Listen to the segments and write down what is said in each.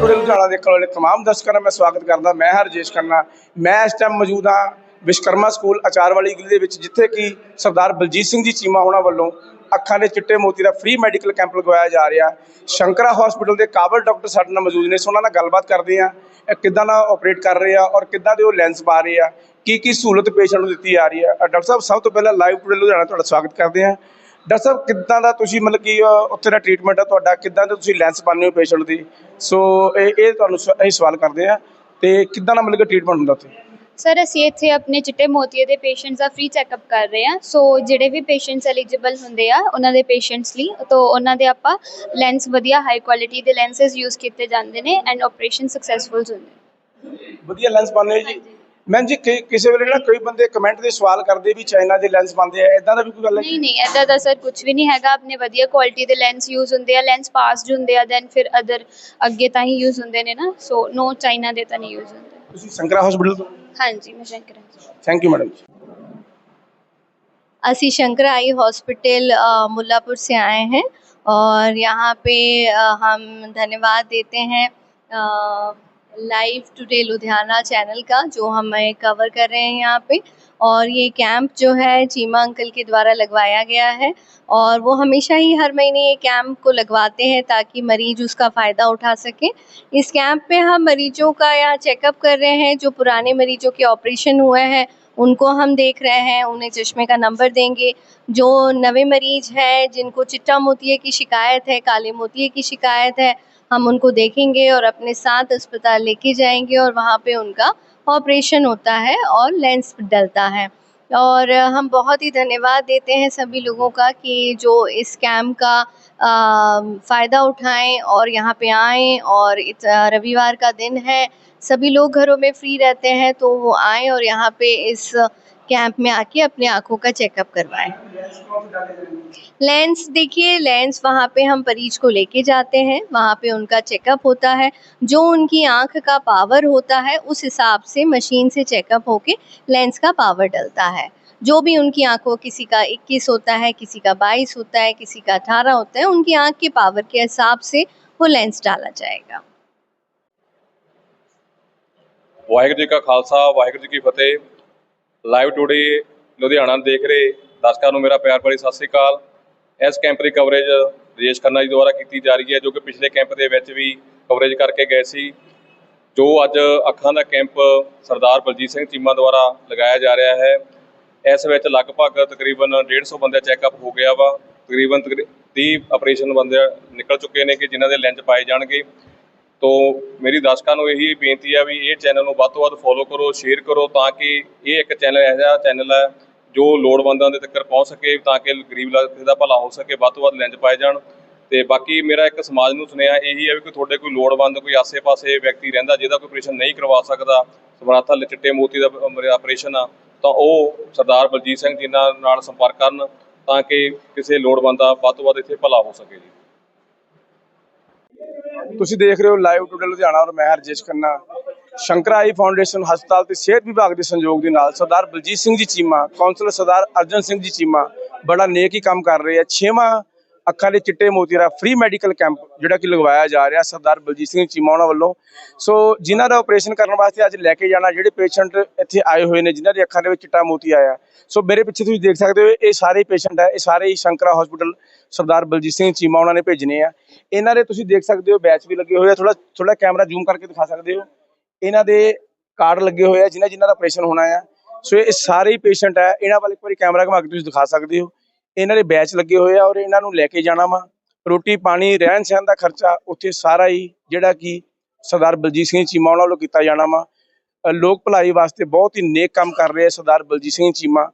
Live today Ludhiana ਦੇਖਣ ਵਾਲੇ ਤਮਾਮ ਦਰਸ਼ਕਾਂ ਦਾ ਮੈਂ ਸਵਾਗਤ ਕਰਦਾ। ਮੈਂ ਹਰਜੇਸ਼ ਰਜੇਸ਼ ਖੰਨਾ। ਮੈਂ ਇਸ ਟਾਈਮ ਮੌਜੂਦ ਹਾਂ ਵਿਸ਼ਕਰਮਾ ਸਕੂਲ ਅਚਾਰਵਾਲੀ ਗਲੀ ਦੇ ਵਿੱਚ, ਜਿੱਥੇ ਕਿ ਸਰਦਾਰ ਬਲਜੀਤ ਸਿੰਘ ਜੀ ਚੀਮਾ ਹੋਣਾ ਵੱਲੋਂ ਅੱਖਾਂ ਦੇ ਚਿੱਟੇ ਮੋਤੀ ਦਾ ਫ੍ਰੀ ਮੈਡੀਕਲ ਕੈਂਪ ਲਗਵਾਇਆ ਜਾ ਰਿਹਾ। ਸ਼ੰਕਰਾ ਹਸਪੀਟਲ ਦੇ ਕਾਬਲ ਡਾਕਟਰ ਸਾਡੇ ਨਾਲ ਮੌਜੂਦ ਨੇ। ਸੋ ਉਹਨਾਂ ਨਾਲ ਗੱਲਬਾਤ ਕਰਦੇ ਆ ਕਿੱਦਾਂ ਨਾਲ ਆਪਰੇਟ ਕਰ ਰਹੇ ਆ ਔਰ ਕਿੱਦਾਂ ਦੇ ਉਹ ਲੈਂਸ ਪਾ ਰਹੇ ਆ ਕੀ ਕੀ ਸਹੂਲਤ ਪੇਸ਼ੈਂਟ ਨੂੰ ਦਿੱਤੀ ਜਾ ਰਹੀ ਹੈ। ਡਾਕਟਰ ਸਾਹਿਬ, ਸਭ ਤੋਂ ਪਹਿਲਾਂ ਲਾਈਵ ਟੂਡੇ ਲੁਧਿਆਣਾ ਤੁਹਾਡਾ ਸਵਾਗਤ ਕਰਦੇ ਆ ਡਾਕਟਰ ਸਾਹਿਬ ਕਿੱਦਾਂ ਦਾ ਤੁਸੀਂ ਮਤਲਬ ਕਿ ਅ, ਉੱਥੇ ਦਾ ਟ੍ਰੀਟਮੈਂਟ ਆ ਤੁਹਾਡਾ? ਕਿੱਦਾਂ ਦਾ ਤੁਸੀਂ ਲੈਂਸ ਪਾਉਂਦੇ ਹੋ ਪੇਸ਼ੈਂਟ ਦੀ? ਸੋ ਇਹ ਇਹ ਤੁਹਾਨੂੰ ਸ- ਅਸੀਂ ਸਵਾਲ ਕਰਦੇ ਆ। ਤੇ ਕਿੱਦਾਂ ਦਾ ਮਤਲਬ ਕਿ ਟ੍ਰੀਟਮੈਂਟ ਹੁੰਦਾ ਉੱਥੇ? ਸਰ ਅਸੀਂ ਇੱਥੇ ਆਪਣੇ ਚਿੱਟੇ ਮੋਤੀਏ ਦੇ ਪੇਸ਼ੈਂਟਸ ਦਾ ਫ੍ਰੀ ਚੈੱਕਅਪ ਕਰ ਰਹੇ ਹਾਂ। ਸੋ ਜਿਹੜੇ ਵੀ ਪੇਸ਼ੈਂਟਸ ਐਲੀਜੀਬਲ ਹੁੰਦੇ ਆ ਉਹਨਾਂ ਦੇ ਪੇਸ਼ੈਂਟਸ ਲਈ ਤੋਂ ਉਹਨਾਂ ਦੇ ਆਪਾਂ ਲੈਂਸ ਵਧੀਆ ਹਾਈ ਕੁਆਲਿਟੀ ਦੇ ਲੈਂਸਸ ਯੂਜ਼ ਕੀਤੇ ਜਾਂਦੇ ਨੇ ਐਂਡ ਆਪਰੇਸ਼ਨ ਸਕਸੈਸਫੁਲ ਹੁੰਦੇ ਵਧੀਆ ਲੈਂਸ ਪਾਉਂਦੇ ਹੋ ਜੀ? ਮੈਂ ਜੀ ਕਿ- ਕਿਸੇ ਵੇਲੇ ਨਾ ਕਈ ਬੰਦੇ ਕਮੈਂਟ ਦੇ ਸਵਾਲ ਕਰਦੇ ਵੀ ਚਾਈਨਾ ਦੇ ਲੈਂਸ ਪਾਉਂਦੇ ਆ ਇਦਾਂ ਦਾ ਵੀ ਕੋਈ ਗੱਲ ਹੈ ਨਹੀਂ ਨਹੀਂ ਐਦਾਂ ਦਾ ਸਰ ਕੁਝ ਵੀ ਨਹੀਂ ਹੈਗਾ ਆਪਣੇ ਵਧੀਆ ਕੁਆਲਿਟੀ ਦੇ ਲੈਂਸ ਯੂਜ਼ ਹੁੰਦੇ ਆ ਲੈਂਸ ਪਾਸਡ ਹੁੰਦੇ ਆ ਦੈਨ ਫਿਰ ਅਦਰ ਅੱਗੇ ਤਾਂ ਹੀ ਯੂਜ਼ ਹੁੰਦੇ ਨੇ ਨਾ ਸੋ ਨੋ ਚਾਈਨਾ ਦੇ ਤਾਂ ਨਹੀਂ ਯੂਜ਼ ਹੁੰਦੇ ਤੁਸੀਂ ਸੰਕਰਾ ਹਸਪੀਟਲ ਤੋਂ ਹਾਂਜੀ ਮੈਂ ਸ਼ੰਕਰ ਹਾਂ ਥੈਂਕ ਯੂ ਮੈਡਮ ਅਸੀਂ Shankar eye hospital uh, Mullapur से आए हैं और यहाँ पे अ, हम धन्यवाद देते हैं लाइव टुडे लुधियाना चैनल का, जो हमें कवर कर रहे हैं यहाँ पे। और ये कैंप जो है, चीमा अंकल के द्वारा लगवाया गया है। और वो हमेशा ही हर महीने ये कैंप को लगवाते हैं, ताकि मरीज़ उसका फ़ायदा उठा सके। इस कैंप में हम मरीजों का यहाँ चेकअप कर रहे हैं, जो पुराने मरीजों के ऑपरेशन हुए हैं, उनको हम देख रहे हैं, उन्हें चश्मे का नंबर देंगे। जो नवे मरीज़ हैं, जिनको चिट्टा मोतिये की शिकायत है, काले मोतिये की शिकायत है हम उनको देखेंगे और अपने साथ अस्पताल लेके जाएँगे और वहाँ पे उनका ऑपरेशन होता है और लेंस डलता है। और हम बहुत ही धन्यवाद देते हैं सभी लोगों का कि जो इस कैम्प का फ़ायदा उठाएँ और यहाँ पे आएँ और रविवार का दिन है। सभी लोग घरों में फ्री रहते हैं तो वो आएँ और यहाँ पे इस कैंप में आके अपने आँखों का चेकअप करवाएँ। लेंस, देखिए, लेंस वहाँ पे हम परीज को लेके जाते हैं। वहाँ पे उनका चेकअप होता है। जो उनकी आँख का पावर होता है, उस हिसाब से मशीन से चेकअप होके लेंस का पावर डलता है। जो भी उनकी आँखों किसी का 21 होता है, किसी का 22 होता है, किसी का 18 होता है, उनकी आँख के पावर के हिसाब से वो लेंस डाला जाएगा। वाहेगुरु जी का खालसा, वाहेगुरु जी की फतेह। ਲਾਈਵ ਟੂਡੇ ਲੁਧਿਆਣਾ ਦੇਖ ਰਹੇ ਦਰਸ਼ਕਾਂ ਨੂੰ ਮੇਰਾ ਪਿਆਰ ਭਰੀ ਸਤਿ ਸ੍ਰੀ ਅਕਾਲ। ਇਸ ਕੈਂਪ ਦੀ ਕਵਰੇਜ ਰਜੇਸ਼ ਖੰਨਾ ਜੀ ਦੁਆਰਾ ਕੀਤੀ ਜਾ ਰਹੀ ਹੈ, ਜੋ ਕਿ ਪਿਛਲੇ ਕੈਂਪ ਦੇ ਵਿੱਚ ਵੀ ਕਵਰੇਜ ਕਰਕੇ ਗਏ ਸੀ। ਜੋ ਅੱਜ ਅੱਖਾਂ ਦਾ ਕੈਂਪ ਸਰਦਾਰ ਬਲਜੀਤ ਸਿੰਘ ਚੀਮਾ ਦੁਆਰਾ ਲਗਾਇਆ ਜਾ ਰਿਹਾ ਹੈ। ਇਸ ਵਿੱਚ ਲਗਭਗ ਤਕਰੀਬਨ 150 ਬੰਦੇ ਚੈੱਕਅਪ ਹੋ ਗਿਆ ਵਾ। ਤਕਰੀਬਨ 30 ਆਪਰੇਸ਼ਨ ਬੰਦੇ ਨਿਕਲ ਚੁੱਕੇ ਨੇ ਕਿ ਜਿਨ੍ਹਾਂ ਦੇ ਲੈਂਜ ਪਾਏ ਜਾਣਗੇ। ਤੋ ਮੇਰੀ ਦਰਸ਼ਕਾਂ ਨੂੰ ਇਹੀ ਬੇਨਤੀ ਆ ਵੀ ਇਹ ਚੈਨਲ ਨੂੰ ਵੱਧ ਤੋਂ ਵੱਧ ਫੋਲੋ ਕਰੋ ਸ਼ੇਅਰ ਕਰੋ ਤਾਂ ਕਿ ਇਹ ਇੱਕ ਚੈਨਲ ਐਸਾ ਚੈਨਲ ਹੈ ਜੋ ਲੋੜਵੰਦਾਂ ਦੇ ਤੱਕ ਪਹੁੰਚ ਸਕੇ ਤਾਂ ਕਿ ਗਰੀਬ ਲੋਕਾਂ ਦਾ ਭਲਾ ਹੋ ਸਕੇ, ਵੱਧ ਤੋਂ ਵੱਧ ਲੈਂਜ ਪਾਏ ਜਾਣ। ਤੇ ਬਾਕੀ ਮੇਰਾ ਇੱਕ ਸਮਾਜ ਨੂੰ ਸੁਨੇਹਾ ਇਹੀ ਹੈ ਵੀ ਕੋਈ ਤੁਹਾਡੇ ਕੋਈ ਲੋੜਵੰਦ, ਕੋਈ ਆਸੇ-ਪਾਸੇ ਵਿਅਕਤੀ ਰਹਿੰਦਾ ਜਿਹਦਾ ਕੋਈ ਆਪਰੇਸ਼ਨ ਨਹੀਂ ਕਰਵਾ ਸਕਦਾ ਸਮਰੱਥਾ ਚਿੱਟੇ ਮੋਤੀ ਦਾ ਆਪਰੇਸ਼ਨ ਆ, ਤਾਂ ਉਹ ਸਰਦਾਰ ਬਲਜੀਤ ਸਿੰਘ ਜੀ ਨਾਲ ਸੰਪਰਕ ਕਰਨ ਤਾਂ ਕਿ ਕਿਸੇ ਲੋੜਵੰਦ ਦਾ ਵੱਧ ਤੋਂ ਵੱਧ ਇੱਥੇ ਭਲਾ ਹੋ ਸਕੇ ਜੀ। ਤੁਸੀਂ ਦੇਖ ਰਹੇ ਹੋ ਲਾਈਵ ਟੂਡੇ ਲੁਧਿਆਣਾ ਔਰ ਮੈਂ ਹਰਜੇਸ਼ ਖੰਨਾ। ਸ਼ੰਕਰਾ ਆਈ ਫਾਊਂਡੇਸ਼ਨ ਹਸਪਤਾਲ ਤੇ ਸਿਹਤ ਵਿਭਾਗ ਦੇ ਸੰਯੋਗ ਦੇ ਨਾਲ ਸਰਦਾਰ ਬਲਜੀਤ ਸਿੰਘ ਜੀ ਚੀਮਾ ਕਾਉਂਸਲਰ ਸਰਦਾਰ ਅਰਜਨ ਸਿੰਘ ਜੀ ਚੀਮਾ ਬੜਾ ਨੇਕ ਹੀ ਕੰਮ ਕਰ ਰਹੇ ਆ। ਛੇਵਾਂ ਅੱਖਾਂ ਦੇ ਚਿੱਟੇ ਮੋਤੀ ਦਾ ਫ੍ਰੀ ਮੈਡੀਕਲ ਕੈਂਪ ਜਿਹੜਾ ਕਿ ਲਗਵਾਇਆ ਜਾ ਰਿਹਾ ਸਰਦਾਰ ਬਲਜੀਤ ਸਿੰਘ ਚੀਮਾ ਉਹਨਾਂ ਵੱਲੋਂ। ਸੋ ਜਿਨ੍ਹਾਂ ਦਾ ਆਪਰੇਸ਼ਨ ਕਰਨ ਵਾਸਤੇ ਅੱਜ ਲੈ ਕੇ ਜਾਣਾ, ਜਿਹੜੇ ਪੇਸ਼ੈਂਟ ਇੱਥੇ ਆਏ ਹੋਏ ਨੇ, ਜਿਨ੍ਹਾਂ ਦੀ ਅੱਖਾਂ ਦੇ ਵਿੱਚ ਚਿੱਟਾ ਮੋਤੀ ਆਇਆ। ਸੋ ਮੇਰੇ ਪਿੱਛੇ ਤੁਸੀਂ ਦੇਖ ਸਕਦੇ ਹੋ, ਇਹ ਸਾਰੇ ਪੇਸ਼ੈਂਟ ਹੈ ਇਹ ਸਾਰੇ ਹੀ ਸ਼ੰਕਰਾ ਹਸਪੀਟਲ ਸਰਦਾਰ ਬਲਜੀਤ ਸਿੰਘ ਚੀਮਾ ਉਹਨਾਂ ਨੇ ਭੇਜਨੇ ਆ। ਇਹਨਾਂ ਦੇ ਤੁਸੀਂ ਦੇਖ ਸਕਦੇ ਹੋ ਬੈਚ ਵੀ ਲੱਗੇ ਹੋਏ ਆ। ਥੋੜਾ ਥੋੜਾ ਕੈਮਰਾ ਜ਼ੂਮ ਕਰਕੇ ਦਿਖਾ ਸਕਦੇ ਹੋ। ਇਹਨਾਂ ਦੇ ਕਾਰਡ ਲੱਗੇ ਹੋਏ ਆ, ਜਿਨ੍ਹਾਂ ਜਿਨ੍ਹਾਂ ਦਾ ਆਪਰੇਸ਼ਨ ਹੋਣਾ ਆ। ਸੋ ਇਹ ਸਾਰੇ ਹੀ ਪੇਸ਼ੈਂਟ ਹੈ ਇਹਨਾਂ ਵੱਲ ਇੱਕ ਵਾਰੀ ਕੈਮਰਾ ਘੁਮਾ ਕੇ ਤੁਸੀਂ ਦਿਖਾ ਸਕਦੇ ਹੋ। ਇਹਨਾਂ ਦੇ ਬੈਚ ਲੱਗੇ ਹੋਏ ਆ ਔਰ ਇਹਨਾਂ ਨੂੰ ਲੈ ਕੇ ਜਾਣਾ ਵਾ। ਰੋਟੀ ਪਾਣੀ, ਰਹਿਣ ਸਹਿਣ ਦਾ ਖਰਚਾ ਉੱਥੇ ਸਾਰਾ ਹੀ ਜਿਹੜਾ ਕਿ ਸਰਦਾਰ ਬਲਜੀਤ ਸਿੰਘ ਚੀਮਾ ਉਹਨਾਂ ਵੱਲੋਂ ਕੀਤਾ ਜਾਣਾ ਵਾ। ਲੋਕ ਭਲਾਈ ਵਾਸਤੇ ਬਹੁਤ ਹੀ ਨੇਕ ਕੰਮ ਕਰ ਰਹੇ ਆ ਸਰਦਾਰ ਬਲਜੀਤ ਸਿੰਘ ਚੀਮਾ।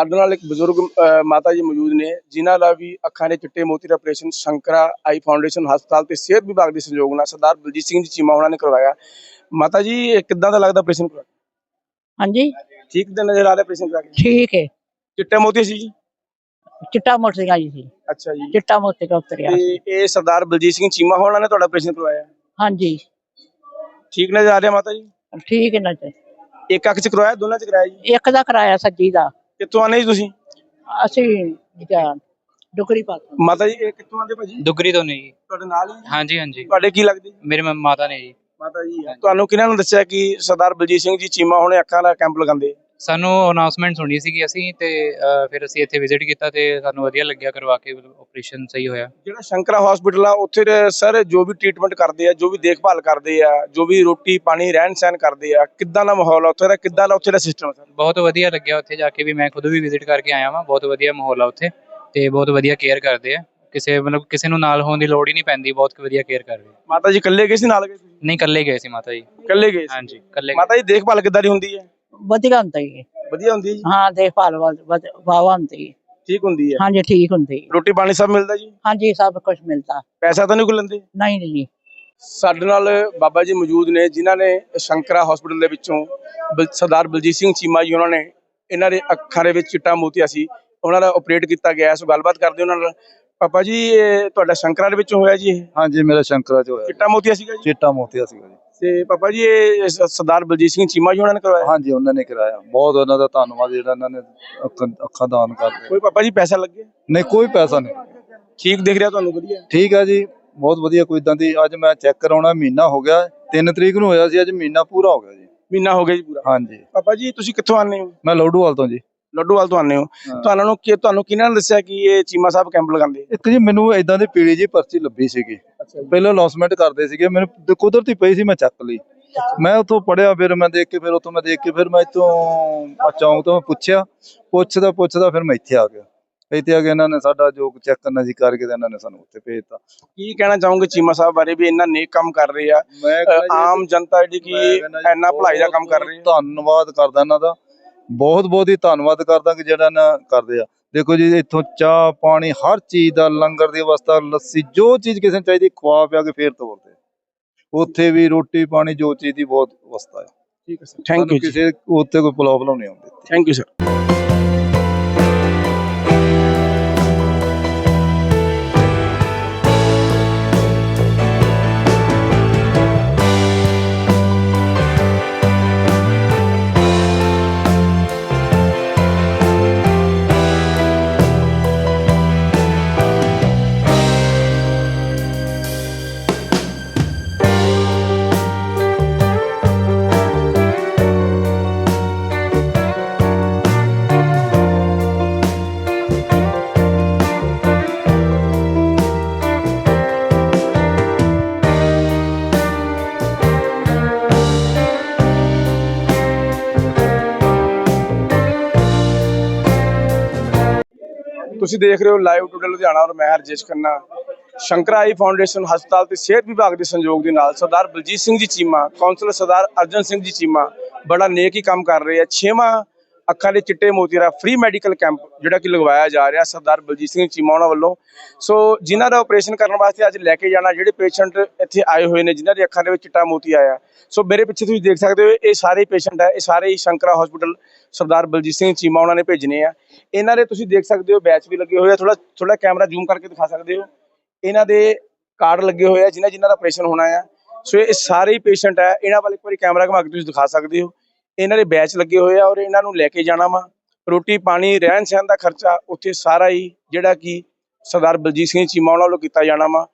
ਸਾਡੇ ਨਾਲ ਇੱਕ ਬਜ਼ੁਰਗ ਮਾਤਾ ਜੀ ਮੌਜੂਦ ਨੇ ਜਿਨ੍ਹਾਂ ਦਾ ਵੀ ਅੱਖਾਂ ਦੇ ਚਿੱਟੇ ਮੋਤੀ ਦਾ ਆਪਰੇਸ਼ਨ ਸ਼ੰਕਰਾ ਆਈ ਫਾਊਂਡੇਸ਼ਨ ਹਸਪਤਾਲ ਤੇ ਸਿਹਤ ਵਿਭਾਗ ਦੇ ਸਹਿਯੋਗ ਨਾਲ ਸਰਦਾਰ ਬਲਜੀਤ ਸਿੰਘ ਜੀ ਚੀਮਾ ਉਹਨਾਂ ਨੇ ਕਰਵਾਇਆ। ਮਾਤਾ ਜੀ ਇਹ ਕਿੱਦਾਂ ਦਾ ਲੱਗਦਾ ਆਪਰੇਸ਼ਨ ਕਰਵਾ? ਹਾਂਜੀ। ਠੀਕ ਤਾਂ ਨਜ਼ਰ ਆ ਰਿਹਾ ਆਪਰੇਸ਼ਨ ਕਰਾ ਕੇ? ਠੀਕ ਹੈ ਚਿੱਟੇ ਮੋਤੀ ਸੀ ਜੀ? ਚਿੱਟਾ ਮੋਟਰਸਾਈਕਲ ਆਈ ਸੀ। ਅੱਛਾ ਜੀ। ਚਿੱਟਾ ਮੋਟਰਸਾਈਕਲ ਉਤਰਿਆ। ਤੇ ਇਹ ਸਰਦਾਰ ਬਲਜੀਤ ਸਿੰਘ ਚੀਮਾ ਉਹਨਾਂ ਨੇ ਤੁਹਾਡਾ ਆਪਰੇਸ਼ਨ ਕਰਵਾਇਆ? ਹਾਂਜੀ। ਠੀਕ ਨਜ਼ਰ ਆ ਰਿਹਾ ਮਾਤਾ ਜੀ? ਠੀਕ ਹੈ ਨਾ ਜੀ। ਇੱਕ ਅੱਖ ਚ ਕਰਵਾਇਆ ਦੋਨਾਂ ਚ ਕਰਾਇਆ ਜੀ? ਇੱਕ ਦਾ ਕਰਾਇਆ ਸੱਜੀ ਦਾ। ਕਿੱਥੋਂ ਆਨੇ ਜੀ ਤੁਸੀਂ? ਅਸੀਂ ਜਾਂ ਡੁਗਰੀ ਪਾਸ ਮਾਤਾ ਜੀ ਇਹ ਕਿੱਥੋਂ ਆਂਦੇ ਭਾਜੀ? ਦੁਗਰੀ ਤੋਂ ਨੇ ਜੀ। ਤੁਹਾਡੇ ਨਾਲ ਹੀ? ਹਾਂਜੀ ਹਾਂਜੀ। ਤੁਹਾਡੇ ਕੀ ਲੱਗਦੇ ਮੇਰੇ ਮ- ਮਾਤਾ ਨੇ ਜੀ। ਮਾਤਾ ਜੀ ਤੁਹਾਨੂੰ ਕਿਹਨਾਂ ਨੂੰ ਦੱਸਿਆ ਕਿ ਸਰਦਾਰ ਬਲਜੀਤ ਸਿੰਘ ਜੀ ਚੀਮਾ ਹੁਣੇ ਅੱਖਾਂ ਦਾ ਕੈਂਪ ਲਗਾਉਂਦੇ? ਸਾਨੂੰ ਅਨਾਉਂਸਮੈਂਟ ਸੁਣੀ ਸੀਗੀ ਅਸੀਂ ਤੇ ਫਿਰ ਅਸੀਂ ਇੱਥੇ ਵਿਜ਼ਿਟ ਕੀਤਾ ਤੇ ਸਾਨੂੰ ਵਧੀਆ ਲੱਗਿਆ ਕਰਵਾ ਕੇ ਆਪਰੇਸ਼ਨ ਸਹੀ ਹੋਇਆ। ਜਿਹੜਾ ਸ਼ੰਕਰਾ ਹਸਪੀਟਲ ਆ ਉੱਥੇ ਸਰ ਜੋ ਵੀ ਟ੍ਰੀਟਮੈਂਟ ਕਰਦੇ ਆ ਜੋ ਵੀ ਦੇਖਭਾਲ ਕਰਦੇ ਆ ਜੋ ਵੀ ਰੋਟੀ ਪਾਣੀ ਰਹਿਣ ਸਹਿਣ ਕਰਦੇ ਆ ਕਿੱਦਾਂ ਦਾ ਮਾਹੌਲ ਆ ਉੱਥੇ ਦਾ ਕਿੱਦਾਂ ਦਾ ਉੱਥੇ ਦਾ ਸਿਸਟਮ ਸਰ ਬਹੁਤ ਵਧੀਆ ਲੱਗਿਆ ਉੱਥੇ ਜਾ ਕੇ ਵੀ ਮੈਂ ਖੁਦ ਵੀ ਵਿਜ਼ਿਟ ਕਰਕੇ ਆਇਆ ਵਾਂ ਬਹੁਤ ਵਧੀਆ ਮਾਹੌਲ ਆ ਉੱਥੇ ਤੇ ਬਹੁਤ ਵਧੀਆ ਕੇਅਰ ਕਰਦੇ ਆ। ਕਿਸੇ ਮਤਲਬ ਕਿਸੇ ਨੂੰ ਨਾਲ ਹੋਣ ਦੀ ਲੋੜ ਹੀ ਨਹੀਂ ਪੈਂਦੀ ਬਹੁਤ ਵਧੀਆ ਕੇਅਰ ਕਰਦੇ ਆ। ਮਾਤਾ ਜੀ ਇਕੱਲੇ ਗਏ ਸੀ ਨਾਲ ਗਏ ਸੀ? ਨਹੀਂ ਇਕੱਲੇ ਗਏ ਸੀ ਮਾਤਾ ਜੀ। ਇਕੱਲੇ ਗਏ ਸੀ? ਹਾਂਜੀ ਇਕੱਲੇ ਮਾਤਾ ਜੀ ਦੇਖਭਾਲ ਕਿੱਦਾਂ ਦੀ ਹੁੰਦੀ ਹੈ? ਵਧੀਆ ਹੁੰਦਾ ਹੀ ਹੈ। ਵਧੀਆ ਹੁੰਦੀ ਹੈ ਜੀ? ਹਾਂ ਦੇਖਭਾਲ ਵਾਵਾ ਹੁੰਦੀ ਹੈ। ਠੀਕ ਹੁੰਦੀ ਹੈ। ਹਾਂਜੀ ਠੀਕ ਹੁੰਦੀ ਹੈ। ਰੋਟੀ ਪਾਣੀ ਸਭ ਮਿਲਦਾ ਜੀ? ਹਾਂਜੀ ਸਭ ਕੁਝ ਮਿਲਦਾ। ਪੈਸਾ ਤਾਂ ਨਹੀਂ ਕੋਈ ਲੈਂਦੇ? ਨਹੀਂ ਨਹੀਂ। ਸਾਡੇ ਨਾਲ ਬਾਬਾ ਜੀ ਮੌਜੂਦ ਨੇ ਜਿਨ੍ਹਾਂ ਨੇ ਸ਼ੰਕਰਾ ਹਸਪੀਟਲ ਦੇ ਵਿੱਚੋਂ ਸਰਦਾਰ ਬਲਜੀਤ ਸਿੰਘ ਚੀਮਾ ਜੀ ਉਹਨਾਂ ਨੇ ਇਹਨਾਂ ਦੇ ਅੱਖਾਂ ਦੇ ਵਿੱਚ ਚਿੱਟਾ ਮੋਤੀਆ ਸੀ। ਉਹਨਾਂ ਦਾ ਆਪਰੇਟ ਕੀਤਾ ਗਿਆ ਸੋ ਗੱਲਬਾਤ ਕਰਦੇ ਉਹਨਾਂ ਨਾਲ। ਪਾਪਾ ਜੀ ਇਹ ਤੁਹਾਡਾ ਸ਼ੰਕਰਾ ਦੇ ਵਿੱਚੋਂ ਹੋਇਆ ਜੀ ਹਾਂਜੀ ਮੇਰਾ ਸ਼ੰਕਰਾ ਚ ਹੋਇਆ। ਚਿੱਟਾ ਮੋਤੀਆ ਸੀਗਾ ਜੀ? ਚਿੱਟਾ ਮੋਤੀਆ ਸੀਗਾ ਜੀ। ਤੇ ਪਾਪਾ ਜੀ ਇਹ ਸ- ਸਰਦਾਰ ਬਲਜੀਤ ਸਿੰਘ ਚੀਮਾ ਜੀ ਉਹਨਾਂ ਨੇ ਕਰਵਾਇਆ? ਹਾਂਜੀ ਉਹਨਾਂ ਨੇ ਕਰਾਇਆ। ਬਹੁਤ ਉਹਨਾਂ ਦਾ ਧੰਨਵਾਦ ਜਿਹੜਾ ਇਹਨਾਂ ਨੇ ਅੱਖਾਂ ਅੱਖਾਂ ਦਾਨ ਕਰਦੇ ਕੋਈ ਪਾਪਾ ਜੀ ਪੈਸਾ ਲੱਗਿਆ ਨਹੀਂ ਕੋਈ ਪੈਸਾ ਨਹੀਂ। ਠੀਕ ਦਿਖ ਰਿਹਾ ਤੁਹਾਨੂੰ? ਵਧੀਆ। ਠੀਕ ਹੈ ਜੀ ਬਹੁਤ ਵਧੀਆ। ਕੋਈ ਇਦਾਂ ਦੀ ਅੱਜ ਮੈਂ ਚੈੱਕ ਕਰਾਉਣਾ ਮਹੀਨਾ ਹੋ ਗਿਆ। 3 ਤਰੀਕ ਨੂੰ ਹੋਇਆ ਸੀ ਅੱਜ ਮਹੀਨਾ ਪੂਰਾ ਹੋ ਗਿਆ ਜੀ। ਮਹੀਨਾ ਹੋ ਗਿਆ ਜੀ ਪੂਰਾ। ਹਾਂਜੀ। ਪਾਪਾ ਜੀ ਤੁਸੀਂ ਕਿੱਥੋਂ ਆਨੇ ਹੋ? ਮੈਂ ਲੋਡੂਵਾਲ ਤੋਂ ਜੀ। ਲੱਡੂਵਾਲ ਤੋਂ ਆਨੇ ਹੋ। ਤੁਹਾਨੂੰ ਨੂੰ ਕਿ ਤੁਹਾਨੂੰ ਕਿਹਨਾਂ ਨੇ ਦੱਸਿਆ ਕਿ ਇਹ ਚੀਮਾ ਸਾਹਿਬ ਕੈਂਪ ਲਗਾਉਂਦੇ? ਇੱਕ ਜੀ ਮੈਨੂੰ ਇਦਾਂ ਦੀ ਪੀਲੀ ਜੀ ਪਰਚੀ ਲੱਭੀ ਸੀਗੀ। ਪਹਿਲਾਂ ਲੌਸਮੈਂਟ ਕਰਦੇ ਸੀਗੇ ਮੈਨੂੰ ਕੁਦਰਤੀ ਪਈ ਸੀ ਮੈਂ ਚੱਕ ਲਈ। ਮੈਂ ਉੱਥੋਂ ਪੜਿਆ ਫਿਰ ਮੈਂ ਦੇਖ ਕੇ ਫਿਰ ਉੱਥੋਂ ਮੈਂ ਦੇਖ ਕੇ ਫਿਰ ਮੈਂ ਇੱਥੋਂ ਚੌਂਕ ਤੋਂ ਪੁੱਛਿਆ। ਪੁੱਛਦਾ ਪੁੱਛਦਾ ਫਿਰ ਮੈਂ ਇੱਥੇ ਆ ਗਿਆ। ਇੱਥੇ ਆ ਕੇ ਇਹਨਾਂ ਨੇ ਸਾਡਾ ਜੋ ਚੈੱਕ ਕਰਨਾ ਸੀ ਕਰਕੇ ਤੇ ਇਹਨਾਂ ਨੇ ਸਾਨੂੰ ਉੱਥੇ ਭੇਜਤਾ। ਕੀ ਕਹਿਣਾ ਚਾਹੋਗੇ ਚੀਮਾ ਸਾਹਿਬ ਬਾਰੇ ਵੀ ਇੰਨਾ ਨੇਕ ਕੰਮ ਕਰ ਰਹੇ ਆ? ਆਮ ਜਨਤਾ ਜਿਹੜੀ ਕਿ ਇੰਨਾ ਭਲਾਈ ਦਾ ਕੰਮ ਕਰ ਰਹੀ ਹੈ। ਧੰਨਵਾਦ ਕਰਦਾ ਇਹਨਾਂ ਦਾ। ਬਹੁਤ ਬਹੁਤ ਹੀ ਧੰਨਵਾਦ ਕਰਦਾ ਕਿ ਜਿਹੜਾ ਨਾ ਕਰਦੇ ਆ। ਦੇਖੋ ਜੀ ਇੱਥੋਂ ਚਾਹ ਪਾਣੀ ਹਰ ਚੀਜ਼ ਦਾ ਲੰਗਰ ਦੀ ਅਵਸਥਾ ਲੱਸੀ ਜੋ ਚੀਜ਼ ਕਿਸੇ ਨੂੰ ਚਾਹੀਦੀ ਖਵਾ ਪਿਆ ਕੇ ਫੇਰ ਤੋਰਦੇ ਉੱਥੇ ਵੀ ਰੋਟੀ ਪਾਣੀ ਜੋ ਚੀਜ਼ ਦੀ ਬਹੁਤ ਅਵਸਥਾ ਹੈ ਠੀਕ ਹੈ ਸਰ। ਥੈਂਕ ਯੂ ਕਿਸੇ ਉੱਥੇ ਕੋਈ ਪ੍ਰੋਬਲਮ ਨਹੀਂ ਆਉਂਦੀ। ਥੈਂਕ ਯੂ ਸਰ ਤੁਸੀਂ ਦੇਖ ਰਹੇ ਹੋ ਲਾਈਵ ਟੂਡੇ ਲੁਧਿਆਣਾ ਔਰ ਮੈਂ ਹਰਜੇਸ਼ ਖੰਨਾ। ਸ਼ੰਕਰਾ ਆਈ ਫਾਊਂਡੇਸ਼ਨ ਹਸਪਤਾਲ ਤੇ ਸਿਹਤ ਵਿਭਾਗ ਦੇ ਸੰਯੋਗ ਦੇ ਨਾਲ ਸਰਦਾਰ ਬਲਜੀਤ ਸਿੰਘ ਜੀ ਚੀਮਾ ਕਾਉਂਸਲਰ ਸਰਦਾਰ ਅਰਜਨ ਸਿੰਘ ਜੀ ਚੀਮਾ ਬੜਾ ਨੇਕ ਹੀ ਕੰਮ ਕਰ ਰਹੇ ਆ। ਛੇਵਾਂ ਅੱਖਾਂ ਦੇ ਚਿੱਟੇ ਮੋਤੀ ਦਾ ਫ੍ਰੀ ਮੈਡੀਕਲ ਕੈਂਪ ਜਿਹੜਾ ਕਿ ਲਗਵਾਇਆ ਜਾ ਰਿਹਾ ਸਰਦਾਰ ਬਲਜੀਤ ਸਿੰਘ ਚੀਮਾ ਉਹਨਾਂ ਵੱਲੋਂ। ਸੋ ਜਿਨ੍ਹਾਂ ਦਾ ਆਪਰੇਸ਼ਨ ਕਰਨ ਵਾਸਤੇ ਅੱਜ ਲੈ ਕੇ ਜਾਣਾ, ਜਿਹੜੇ ਪੇਸ਼ੈਂਟ ਇੱਥੇ ਆਏ ਹੋਏ ਨੇ, ਜਿਨ੍ਹਾਂ ਦੀ ਅੱਖਾਂ ਦੇ ਵਿੱਚ ਚਿੱਟਾ ਮੋਤੀ ਆਇਆ। ਸੋ ਮੇਰੇ ਪਿੱਛੇ ਤੁਸੀਂ ਦੇਖ ਸਕਦੇ ਹੋ, ਇਹ ਸਾਰੇ ਪੇਸ਼ੈਂਟ ਹੈ ਇਹ ਸਾਰੇ ਹੀ ਸ਼ੰਕਰਾ ਹਸਪੀਟਲ ਸਰਦਾਰ ਬਲਜੀਤ ਸਿੰਘ ਚੀਮਾ ਉਹਨਾਂ ਨੇ ਭੇਜਨੇ ਆ। ਇਹਨਾਂ ਦੇ ਤੁਸੀਂ ਦੇਖ ਸਕਦੇ ਹੋ ਬੈਚ ਵੀ ਲੱਗੇ ਹੋਏ ਆ ਥੋੜਾ ਥੋੜਾ ਕੈਮਰਾ ਜ਼ੂਮ ਕਰਕੇ ਦਿਖਾ ਸਕਦੇ ਹੋ। ਇਹਨਾਂ ਦੇ ਕਾਰਡ ਲੱਗੇ ਹੋਏ ਆ, ਜਿਨ੍ਹਾਂ ਜਿਨ੍ਹਾਂ ਦਾ ਆਪਰੇਸ਼ਨ ਹੋਣਾ ਆ। ਸੋ ਇਹ ਸਾਰੇ ਹੀ ਪੇਸ਼ੈਂਟ ਹੈ ਇਹਨਾਂ ਵੱਲ ਇੱਕ ਵਾਰੀ ਕੈਮਰਾ ਘੁਮਾ ਕੇ ਤੁਸੀਂ ਦਿਖਾ ਸਕਦੇ ਹੋ। ਇਹਨਾਂ ਦੇ ਬੈਚ ਲੱਗੇ ਹੋਏ ਆ ਔਰ ਇਹਨਾਂ ਨੂੰ ਲੈ ਕੇ ਜਾਣਾ ਵਾ। ਰੋਟੀ, ਪਾਣੀ, ਰਹਿਣ ਸਹਿਣ ਦਾ ਖਰਚਾ ਉੱਥੇ ਸਾਰਾ ਹੀ ਜਿਹੜਾ ਕਿ ਸਰਦਾਰ ਬਲਜੀਤ ਸਿੰਘ ਚੀਮਾ ਉਹਨਾਂ ਵੱਲੋਂ ਕੀਤਾ ਜਾਣਾ ਵਾ।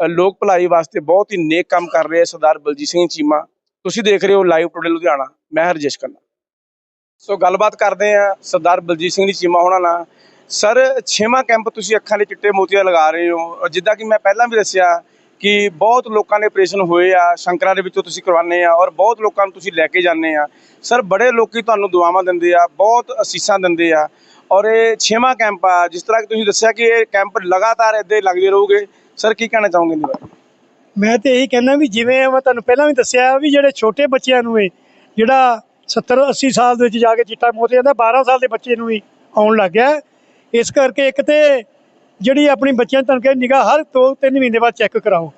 ਲੋਕ ਭਲਾਈ ਵਾਸਤੇ ਬਹੁਤ ਹੀ ਨੇਕ ਕੰਮ ਕਰ ਰਹੇ ਆ ਸਰਦਾਰ ਬਲਜੀਤ ਸਿੰਘ ਚੀਮਾ। ਤੁਸੀਂ ਦੇਖ ਰਹੇ ਹੋ ਲਾਈਵ ਟੁਡੇ ਲੁਧਿਆਣਾ। ਮੈਂ ਹਰਜੇਸ਼ ਖੰਨਾ। ਸੋ ਗੱਲਬਾਤ ਕਰਦੇ ਆ ਸਰਦਾਰ ਬਲਜੀਤ ਸਿੰਘ ਜੀ ਚੀਮਾ ਹੋਣਾ ਨਾਲ। ਸਰ, ਛੇਵਾਂ ਕੈਂਪ ਤੁਸੀਂ ਅੱਖਾਂ ਦੇ ਚਿੱਟੇ ਮੋਤੀਆਂ ਲਗਾ ਰਹੇ ਹੋ। ਔਰ ਜਿੱਦਾਂ ਕਿ ਮੈਂ ਪਹਿਲਾਂ ਵੀ ਦੱਸਿਆ ਕਿ ਬਹੁਤ ਲੋਕਾਂ ਦੇ ਆਪਰੇਸ਼ਨ ਹੋਏ ਆ, ਸ਼ੰਕਰਾਂ ਦੇ ਵਿੱਚੋਂ ਤੁਸੀਂ ਕਰਵਾਉਂਦੇ ਆ ਔਰ ਬਹੁਤ ਲੋਕਾਂ ਨੂੰ ਤੁਸੀਂ ਲੈ ਕੇ ਜਾਂਦੇ ਆ। ਸਰ, ਬੜੇ ਲੋਕੀ ਤੁਹਾਨੂੰ ਦੁਆਵਾਂ ਦਿੰਦੇ ਆ, ਬਹੁਤ ਅਸੀਸਾਂ ਦਿੰਦੇ ਆ ਔਰ ਇਹ ਛੇਵਾਂ ਕੈਂਪ ਆ। ਜਿਸ ਤਰ੍ਹਾਂ ਕਿ ਤੁਸੀਂ ਦੱਸਿਆ ਕਿ ਇਹ ਕੈਂਪ ਲਗਾਤਾਰ ਇੱਦਾਂ ਲੱਗਦੇ ਰਹੋਗੇ। ਸਰ, ਕੀ ਕਹਿਣਾ ਚਾਹੋਗੇ ਇਹਦੇ ਬਾਰੇ? ਮੈਂ ਤੇ ਇਹੀ ਕਹਿੰਦਾ ਵੀ ਜਿਵੇਂ ਮੈਂ ਤੁਹਾਨੂੰ ਪਹਿਲਾਂ ਵੀ ਦੱਸਿਆ ਵੀ ਜਿਹੜੇ ਛੋਟੇ ਬੱਚਿਆਂ ਨੂੰ ਇਹ ਜਿਹੜਾ 70 80 ਸਾਲ ਦੇ ਵਿੱਚ ਜਾ ਕੇ ਚਿੱਟਾ ਮੋਤੀਆ ਜਾਂਦਾ 12 ਸਾਲ ਦੇ ਬੱਚੇ ਨੂੰ ਵੀ ਆਉਣ ਲੱਗ ਗਿਆ। ਇਸ ਕਰਕੇ ਇੱਕ ਤੇ ਜਿਹੜੀ ਆਪਣੀ ਬੱਚਿਆਂ ਦੀ ਤਨਕੇ ਨਿਗਾਹ ਹਰ ਦੋ ਤਿੰਨ ਮਹੀਨੇ ਬਾਅਦ ਚੈੱਕ ਕਰਾਓ।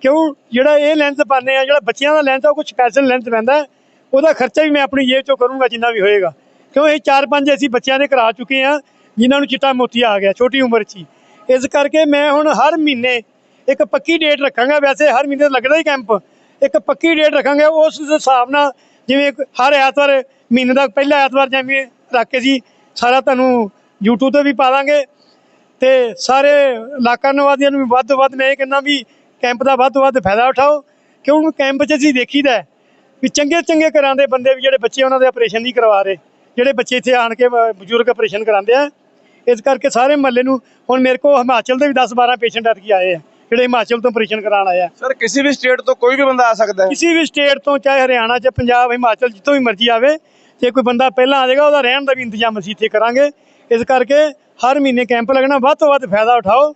ਕਿਉਂ? ਜਿਹੜਾ ਇਹ ਲੈਂਸ ਪਾਉਂਦੇ ਆ, ਜਿਹੜਾ ਬੱਚਿਆਂ ਦਾ ਲੈਂਸ ਆ, ਉਹ ਕੁਝ ਸਪੈਸ਼ਲ ਲੈਂਸ ਪੈਂਦਾ। ਉਹਦਾ ਖਰਚਾ ਵੀ ਮੈਂ ਆਪਣੀ ਜੇਬ ਚੋਂ ਕਰੂੰਗਾ, ਜਿੰਨਾ ਵੀ ਹੋਏਗਾ। ਕਿਉਂ? ਇਹ ਚਾਰ ਪੰਜ ਅਸੀਂ ਬੱਚਿਆਂ ਦੇ ਕਰਾ ਚੁੱਕੇ ਆ, ਜਿਨ੍ਹਾਂ ਨੂੰ ਚਿੱਟਾ ਮੋਤੀਆ ਆ ਗਿਆ, ਛੋਟੀ ਉਮਰ 'ਚ ਹੀ। ਇਸ ਕਰਕੇ ਮੈਂ ਹੁਣ ਹਰ ਮਹੀਨੇ ਇੱਕ ਪੱਕੀ ਡੇਟ ਰੱਖਾਂਗਾ। ਵੈਸੇ ਹਰ ਮਹੀਨੇ ਲੱਗਦਾ ਹੀ ਕੈਂਪ ਇੱਕ ਪੱਕੀ ਡੇਟ ਰੱਖਾਂਗੇ, ਉਸ ਹਿਸਾਬ ਨਾਲ ਜਿਵੇਂ ਹਰ ਐਤਵਾਰ, ਮਹੀਨੇ ਦਾ ਪਹਿਲਾ ਐਤਵਾਰ ਜਿਵੇਂ ਰੱਖ ਕੇ ਜੀ, ਸਾਰਾ ਤੁਹਾਨੂੰ YouTube ਤੇ ਵੀ ਪਾ ਦਾਂਗੇ। ਤੇ ਸਾਰੇ ਇਲਾਕਾ ਨਿਵਾਸੀਆਂ ਨੂੰ ਵੀ ਵੱਧ ਤੋਂ ਵੱਧ ਮੈਂ ਇਹ ਕਹਿੰਦਾ ਵੀ ਕੈਂਪ ਦਾ ਵੱਧ ਤੋਂ ਵੱਧ ਫਾਇਦਾ ਉਠਾਓ। ਕਿਉਂ ਕੈਂਪ 'ਚ ਅਸੀਂ ਦੇਖੀਦਾ ਹੈ ਵੀ ਚੰਗੇ ਚੰਗੇ ਘਰਾਂ ਦੇ ਬੰਦੇ ਵੀ ਜਿਹੜੇ ਬੱਚੇ ਉਹਨਾਂ ਦੇ ਆਪਰੇਸ਼ਨ ਨਹੀਂ ਕਰਵਾ ਰਹੇ, ਜਿਹੜੇ ਬੱਚੇ ਇੱਥੇ ਆਣ ਕੇ ਬਜ਼ੁਰਗ ਆਪਰੇਸ਼ਨ ਕਰਾਉਂਦੇ ਆ। ਇਸ ਕਰਕੇ ਸਾਰੇ ਮਹੱਲੇ ਨੂੰ ਹੁਣ ਮੇਰੇ ਕੋਲ ਹਿਮਾਚਲ ਦੇ ਵੀ 10 12 ਪੇਸ਼ੈਂਟ ਐਤਕੀ ਆਏ ਆ। ਜਿਹੜੇ ਹਿਮਾਚਲ ਤੋਂ ਆਪਰੇਸ਼ਨ ਕਰਾਉਣ ਆਏ ਆ। ਸਰ ਕਿਸੇ ਵੀ ਸਟੇਟ ਤੋਂ ਕੋਈ ਵੀ ਬੰਦਾ ਆ ਸਕਦਾ ਹੈ। ਕਿਸੇ ਵੀ ਸਟੇਟ ਤੋਂ ਚਾਹੇ ਹਰਿਆਣਾ ਚ ਪੰਜਾਬ ਹਿਮਾਚਲ ਜਿੱਥੋਂ ਵੀ ਮਰਜ਼ੀ ਆਵੇ ਜੇ ਕੋਈ ਬੰਦਾ ਪਹਿਲਾਂ ਆ ਜਾਏਗਾ ਉਹਦਾ ਰਹਿਣ ਦਾ ਵੀ ਇੰਤਜ਼ਾਮ ਅਸੀਂ ਇੱਥੇ ਕਰਾਂਗੇ। ਇਸ ਕਰਕੇ ਹਰ ਮਹੀਨੇ ਕੈਂਪ ਲੱਗਣਾ ਵੱਧ ਤੋਂ ਵੱਧ ਫਾਇਦਾ ਉਠਾਓ।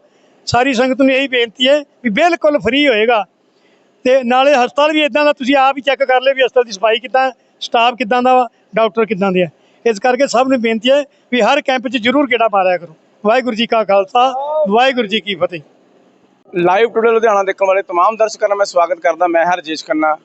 ਸਾਰੀ ਸੰਗਤ ਨੂੰ ਇਹੀ ਬੇਨਤੀ ਹੈ ਵੀ ਬਿਲਕੁਲ ਫ੍ਰੀ ਹੋਏਗਾ। ਤੇ ਨਾਲੇ ਹਸਪਤਾਲ ਵੀ ਇਦਾਂ ਦਾ ਤੁਸੀਂ ਆਪ ਹੀ ਚੈੱਕ ਕਰ ਲਿਓ ਵੀ ਹਸਪਤਾਲ ਦੀ ਸਫ਼ਾਈ ਕਿੱਦਾਂ ਸਟਾਫ ਕਿੱਦਾਂ ਦਾ ਵਾ ਡਾਕਟਰ ਕਿੱਦਾਂ ਦੇ ਆ। ਇਸ ਕਰਕੇ ਸਭ ਨੂੰ ਬੇਨਤੀ ਹੈ ਵੀ ਹਰ ਕੈਂਪ 'ਚ ਜ਼ਰੂਰ ਗੇੜਾ ਮਾਰਿਆ ਕਰੋ। ਵਾਹਿਗੁਰੂ ਜੀ ਕਾ ਖਾਲਸਾ ਵਾਹਿਗੁਰੂ ਜੀ ਕੀ ਫਤਿਹ। ਲਾਈਵ ਟੁਡੇ ਲੁਧਿਆਣਾ ਦੇਖਣ ਵਾਲੇ तमाम ਦਰਸ਼ਕਾਂ ਦਾ ਮੈਂ ਸਵਾਗਤ ਕਰਦਾ ਮੈਂ ਹਾਂ ਰਜੇਸ਼ ਖੰਨਾ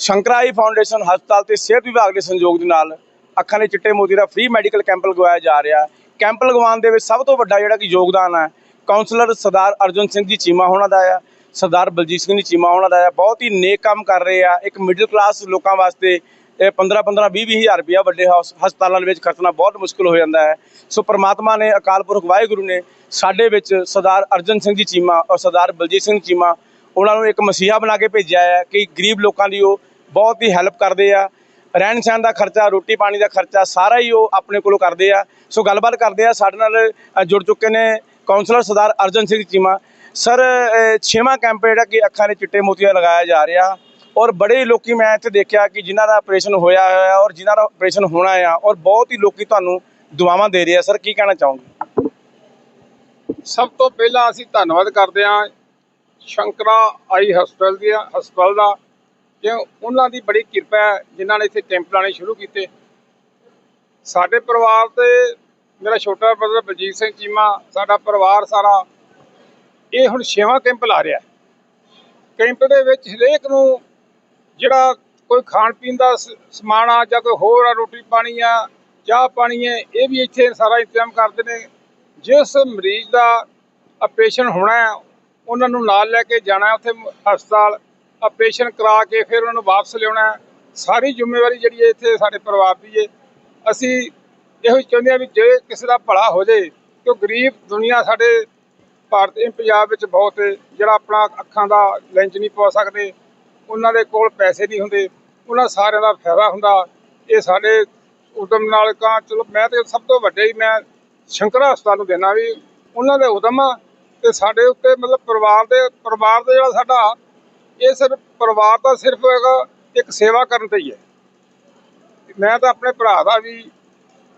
ਸ਼ੰਕਰਾਈ ਫਾਊਂਡੇਸ਼ਨ ਹਸਪਤਾਲ ਤੇ ਸਿਹਤ ਵਿਭਾਗ ਦੇ ਸੰਯੋਗ ਦੇ ਨਾਲ ਅੱਖਾਂ ਦੇ ਚਿੱਟੇ ਮੋਤੀ ਦਾ ਫ੍ਰੀ ਮੈਡੀਕਲ ਕੈਂਪ ਲਗਵਾਇਆ ਜਾ ਰਿਹਾ ਹੈ ਕੈਂਪ ਲਗਵਾਉਣ ਦੇ ਵਿੱਚ ਸਭ ਤੋਂ ਵੱਡਾ ਜਿਹੜਾ ਕਿ ਯੋਗਦਾਨ ਹੈ ਕਾਉਂਸਲਰ ਸਰਦਾਰ ਅਰਜਨ ਸਿੰਘ ਜੀ ਚੀਮਾ ਹੋਣਾ ਦਾ ਆ ਸਰਦਾਰ ਬਲਜੀਤ ਸਿੰਘ ਜੀ ਚੀਮਾ ਹੋਣਾ ਦਾ ਆ ਬਹੁਤ ਹੀ ਨੇਕ ਕੰਮ ਕਰ ਰਹੇ ਆ ਇੱਕ ਮਿਡਲ ਕਲਾਸ ਲੋਕਾਂ ਵਾਸਤੇ ਇਹ 15 15 20 20 ਹਜ਼ਾਰ ਰੁਪਇਆ ਵੱਡੇ ਹਸ- ਹਸਪਤਾਲਾਂ ਦੇ ਵਿੱਚ ਖਰਚਣਾ ਬਹੁਤ ਮੁਸ਼ਕਲ ਹੋ ਜਾਂਦਾ ਹੈ। ਸੋ ਪ੍ਰਮਾਤਮਾ ਨੇ ਅਕਾਲ ਪੁਰਖ ਵਾਹਿਗੁਰੂ ਨੇ ਸਾਡੇ ਵਿੱਚ ਸਰਦਾਰ ਅਰਜਨ ਸਿੰਘ ਜੀ ਚੀਮਾ ਔਰ ਸਰਦਾਰ ਬਲਜੀਤ ਸਿੰਘ ਚੀਮਾ ਉਹਨਾਂ ਨੂੰ ਇੱਕ ਮਸੀਹਾ ਬਣਾ ਕੇ ਭੇਜਿਆ ਹੈ ਕਿ ਗਰੀਬ ਲੋਕਾਂ ਦੀ ਉਹ ਬਹੁਤ ਹੀ ਹੈਲਪ ਕਰਦੇ ਆ। ਰਹਿਣ ਸਹਿਣ ਦਾ ਖਰਚਾ ਰੋਟੀ ਪਾਣੀ ਦਾ ਖਰਚਾ ਸਾਰਾ ਹੀ ਉਹ ਆਪਣੇ ਕੋਲੋਂ ਕਰਦੇ ਆ। ਸੋ ਗੱਲਬਾਤ ਕਰਦੇ ਆ ਸਾਡੇ ਨਾਲ ਜੁੜ ਚੁੱਕੇ ਨੇ ਕਾਉਂਸਲਰ ਸਰਦਾਰ ਅਰਜਨ ਸਿੰਘ ਚੀਮਾ। ਸਰ ਅ, ਛੇਵਾਂ ਕੈਂਪ ਜਿਹੜਾ ਕਿ ਅੱਖਾਂ ਦੇ ਚਿੱਟੇ ਮੋਤੀਆਂ ਲਗਾਇਆ ਜਾ ਰਿਹਾ। ਔਰ ਬੜੇ ਲੋਕੀ ਮੈਂ ਇੱਥੇ ਦੇਖਿਆ ਕਿ ਜਿਨ੍ਹਾਂ ਦਾ ਆਪਰੇਸ਼ਨ ਹੋਇਆ ਹੋਇਆ ਔਰ ਜਿਨ੍ਹਾਂ ਦਾ ਆਪਰੇਸ਼ਨ ਹੋਣਾ ਆ ਔਰ ਬਹੁਤ ਹੀ ਲੋਕੀ ਤੁਹਾਨੂੰ ਦੁਆਵਾਂ ਦੇ ਰਹੇ ਆ। ਸਰ ਕੀ ਕਹਿਣਾ ਚਾਹੋਗੇ? ਸਭ ਤੋਂ ਪਹਿਲਾਂ ਅਸੀਂ ਧੰਨਵਾਦ ਕਰਦੇ ਹਾਂ ਸ਼ੰਕਰਾ ਆਈ ਹਸਪਤਾਲ ਦੀ ਹਸਪਤਾਲ ਦਾ, ਕਿ ਉਹਨਾਂ ਦੀ ਬੜੀ ਕਿਰਪਾ ਹੈ, ਜਿਨ੍ਹਾਂ ਨੇ ਇੱਥੇ ਕੈਂਪ ਲਾਣੇ ਸ਼ੁਰੂ ਕੀਤੇ। ਸਾਡੇ ਪਰਿਵਾਰ ਤੇ ਮੇਰਾ ਛੋਟਾ ਬ੍ਰਦਰ ਬਲਜੀਤ ਸਿੰਘ ਚੀਮਾ, ਸਾਡਾ ਪਰਿਵਾਰ ਸਾਰਾ ਇਹ ਹੁਣ ਛੇਵਾਂ ਕੈਂਪ ਲਾ ਰਿਹਾ। ਕੈਂਪ ਦੇ ਵਿੱਚ ਹਰੇਕ ਨੂੰ ਜਿਹੜਾ ਕੋਈ ਖਾਣ ਪੀਣ ਦਾ ਸ- ਸਮਾਨ ਆ ਜਾਂ ਕੋਈ ਹੋਰ ਆ ਰੋਟੀ ਪਾਣੀ ਆ ਚਾਹ ਪਾਣੀ ਹੈ ਇਹ ਵੀ ਇੱਥੇ ਸਾਰਾ ਇੰਤਜ਼ਾਮ ਕਰਦੇ ਨੇ। ਜਿਸ ਮਰੀਜ਼ ਦਾ ਆਪਰੇਸ਼ਨ ਹੋਣਾ ਹੈ ਉਹਨਾਂ ਨੂੰ ਨਾਲ ਲੈ ਕੇ ਜਾਣਾ ਉੱਥੇ ਹਸਪਤਾਲ ਆਪਰੇਸ਼ਨ ਕਰਾ ਕੇ ਫਿਰ ਉਹਨਾਂ ਨੂੰ ਵਾਪਸ ਲਿਆਉਣਾ ਸਾਰੀ ਜ਼ਿੰਮੇਵਾਰੀ ਜਿਹੜੀ ਹੈ ਇੱਥੇ ਸਾਡੇ ਪਰਿਵਾਰ ਦੀ ਹੈ। ਅਸੀਂ ਇਹੋ ਹੀ ਚਾਹੁੰਦੇ ਹਾਂ ਵੀ ਜੇ ਕਿਸੇ ਦਾ ਭਲਾ ਹੋ ਜਾਏ ਕਿ ਗਰੀਬ ਦੁਨੀਆ ਸਾਡੇ ਭਾਰਤ ਪੰਜਾਬ ਵਿੱਚ ਬਹੁਤ ਹੈ, ਜਿਹੜਾ ਆਪਣਾ ਅੱਖਾਂ ਦਾ ਲੈਂਜ ਨਹੀਂ ਪਵਾ ਸਕਦੇ ਉਹਨਾਂ ਦੇ ਕੋਲ ਪੈਸੇ ਨਹੀਂ ਹੁੰਦੇ, ਉਹਨਾਂ ਸਾਰਿਆਂ ਦਾ ਫਾਇਦਾ ਹੁੰਦਾ। ਇਹ ਸਾਡੇ ਉਦਮ ਨਾਲ ਕਾ ਚਲੋ ਮੈਂ ਤੇ ਸਭ ਤੋਂ ਵੱਡੇ ਹੀ ਮੈਂ ਸ਼ੰਕਰਾ ਹਸਪਤਾਲ ਨੂੰ ਦੇਣਾ ਵੀ ਉਹਨਾਂ ਦੇ ਉਦਮ ਆ ਤੇ ਸਾਡੇ ਉੱਤੇ ਮਤਲਬ ਪਰਿਵਾਰ ਦੇ, ਪਰਿਵਾਰ ਦਾ ਜਿਹੜਾ ਸਾਡਾ, ਇਹ ਸਿਰਫ ਪਰਿਵਾਰ ਦਾ ਸਿਰਫ ਇੱਕ ਸੇਵਾ ਕਰਨ ਤੇ ਹੀ ਹੈ। ਮੈਂ ਤਾਂ ਆਪਣੇ ਭਰਾ ਦਾ ਵੀ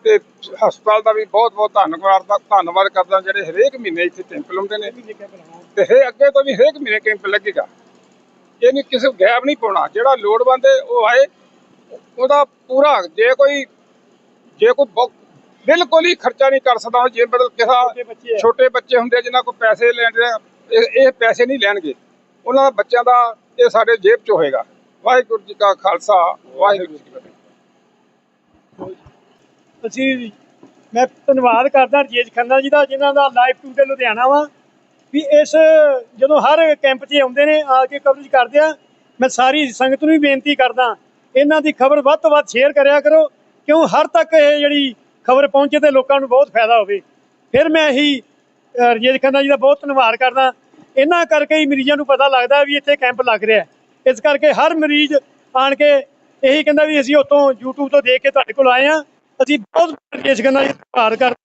ਤੇ ਹਸਪਤਾਲ ਦਾ ਵੀ ਬਹੁਤ ਬਹੁਤ ਧੰਨਵਾਦ ਦਾ ਧੰਨਵਾਦ ਕਰਦਾ ਜਿਹੜੇ ਹਰੇਕ ਮਹੀਨੇ ਇੱਥੇ ਕੈਂਪ ਲਾਉਂਦੇ ਨੇ। ਤੇ ਇਹ ਅੱਗੇ ਤੋਂ ਵੀ ਹਰੇਕ ਮਹੀਨੇ ਕੈਂਪ ਲੱਗੇਗਾ। ਇਹ ਨਹੀਂ ਕਿਸੇ ਗੈਪ ਨਹੀਂ ਪਾਉਣਾ ਜਿਹੜਾ ਲੋੜਵੰਦ ਹੈ ਉਹ ਆਏ ਉਹਦਾ ਪੂਰਾ ਜੇ ਕੋਈ ਜੇ ਕੋਈ ਬਿਲਕੁਲ ਹੀ ਖਰਚਾ ਨਹੀਂ ਕਰ ਸਕਦਾ ਜੇ ਮਤਲਬ ਕਿਸੇ ਛੋਟੇ ਬੱਚੇ ਹੁੰਦੇ ਜਿਨ੍ਹਾਂ ਕੋਲ ਪੈਸੇ ਲੈਂਦੇ ਇਹ ਪੈਸੇ ਨਹੀਂ ਲੈਣਗੇ ਉਹਨਾਂ ਦਾ ਬੱਚਿਆਂ ਦਾ ਇਹ ਸਾਡੇ ਜੇਬ 'ਚ ਹੋਏਗਾ। ਵਾਹਿਗੁਰੂ ਜੀ ਕਾ ਖਾਲਸਾ ਵਾਹਿਗੁਰੂ ਜੀ ਕੀ ਫਤਿਹ। ਅਸੀਂ ਮੈਂ ਧੰਨਵਾਦ ਕਰਦਾ ਰਜੇਸ਼ ਖੰਨਾ ਜੀ ਦਾ ਜਿਨ੍ਹਾਂ ਦਾ ਲਾਈਵ ਟੂਡੇ ਲੁਧਿਆਣਾ ਵਾ। ਵੀ ਇਸ, ਜਦੋਂ ਹਰ ਕੈਂਪ 'ਚ ਆਉਂਦੇ ਨੇ, ਆ ਕੇ ਕਵਰੇਜ ਕਰਦੇ ਆ, ਮੈਂ ਸਾਰੀ ਸੰਗਤ ਨੂੰ ਵੀ ਬੇਨਤੀ ਕਰਦਾ, ਇਹਨਾਂ ਦੀ ਖਬਰ ਵੱਧ ਤੋਂ ਵੱਧ ਸ਼ੇਅਰ ਕਰਿਆ ਕਰੋ, ਕਿਉਂ ਹਰ ਤੱਕ ਇਹ ਜਿਹੜੀ ਖਬਰ ਪਹੁੰਚੇ ਤੇ ਲੋਕਾਂ ਨੂੰ ਬਹੁਤ ਫਾਇਦਾ ਹੋਵੇ। ਫਿਰ ਮੈਂ ਇਹੀ ਰਜੇਸ਼ ਖੰਨਾ ਜੀ ਦਾ ਬਹੁਤ ਧੰਨਵਾਦ ਕਰਦਾ। ਇਹਨਾਂ ਕਰਕੇ ਹੀ ਮਰੀਜ਼ਾਂ ਨੂੰ ਪਤਾ ਲੱਗਦਾ ਵੀ ਇੱਥੇ ਕੈਂਪ ਲੱਗ ਰਿਹਾ ਇਸ ਕਰਕੇ ਹਰ ਮਰੀਜ਼ ਆਣ ਕੇ ਇਹੀ ਕਹਿੰਦਾ ਵੀ ਅਸੀਂ ਉੱਥੋਂ YouTube ਤੋਂ ਦੇਖ ਕੇ ਤੁਹਾਡੇ ਕੋਲ ਆਏ ਆ ਅਸੀਂ ਬਹੁਤ ਰਜੇਸ਼ ਖੰਨਾ ਜੀ ਦਾ ਧੰਨਵਾਦ ਕਰ